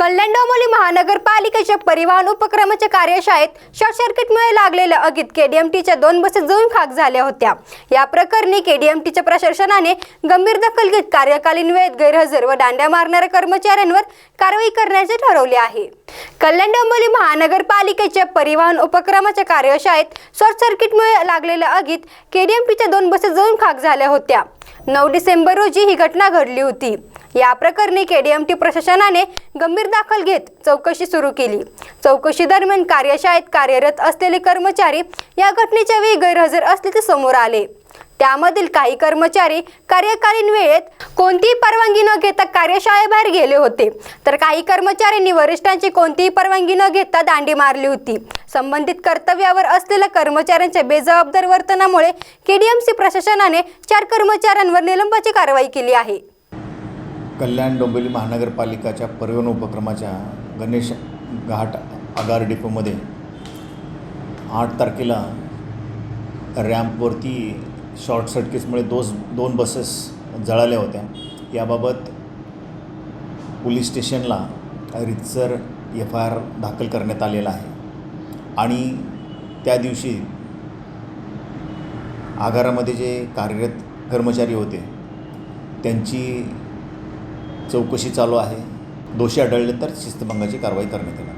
कल्याण डोंबिवली महानगरपालिकेच्या परिवहन उपक्रमाच्या कार्यशाळेत शॉर्ट सर्किटमुळे लागलेल्या अगीत केडीएमटीच्या दोन बसेस जळून खाक झाल्या होत्या. या प्रकरणी केडीएमटीच्या प्रशासनाने गंभीर दखल घेत कार्यकालीन वेळेत गैरहजर व दांड्या मारणाऱ्या कर्मचाऱ्यांवर कारवाई करण्याचे ठरवले आहे. कल्याण डोंबिवली महानगरपालिकेच्या परिवहन उपक्रमाच्या कार्यशाळेत शॉर्ट सर्किटमुळे लागलेल्या अगीत केडीएमटीच्या दोन बसेस जळून खाक झाल्या होत्या. नऊ डिसेंबर रोजी ही घटना घडली होती. या प्रकरणी केडीएमटी प्रशासनाने गंभीर दाखल घेत चौकशी सुरू केली. चौकशी दरम्यान कार्यशाळेत कार्यरत असलेले कर्मचारी या घटनेच्या वेळी गैरहजर असल्याचे समोर आले. त्यामधील काही कर्मचारी कार्यकालीन वेळेत कोणतीही परवानगी न घेता कार्यशाळेबाहेर गेले होते. तर काही कर्मचाऱ्यांनी वरिष्ठांची कोणतीही परवानगी न घेता दांडी मारली होती. संबंधित कर्तव्यावर असलेल्या कर्मचाऱ्यांच्या बेजबाबदार वर्तनामुळे केडीएमसी प्रशासनाने चार कर्मचाऱ्यांवर निलंबाची कारवाई केली आहे. कल्याण डोंबिवली महानगरपालिकाच्या परिवहन उपक्रमाच्या गणेश घाट आगार डिपोमध्ये आठ तारखेला रॅम्पवरती शॉर्ट सर्किट्समुळे दोस दोन बसेस जळाल्या होत्या. याबाबत पोलीस स्टेशनला रितसर एफ आय आर दाखल करण्यात आलेला आहे. आणि त्या दिवशी आगारामध्ये जे कार्यरत कर्मचारी होते त्यांची चौकशी चालू आहे. दोषी आढळले तर शिस्तभंगाची कारवाई करण्यात येणार.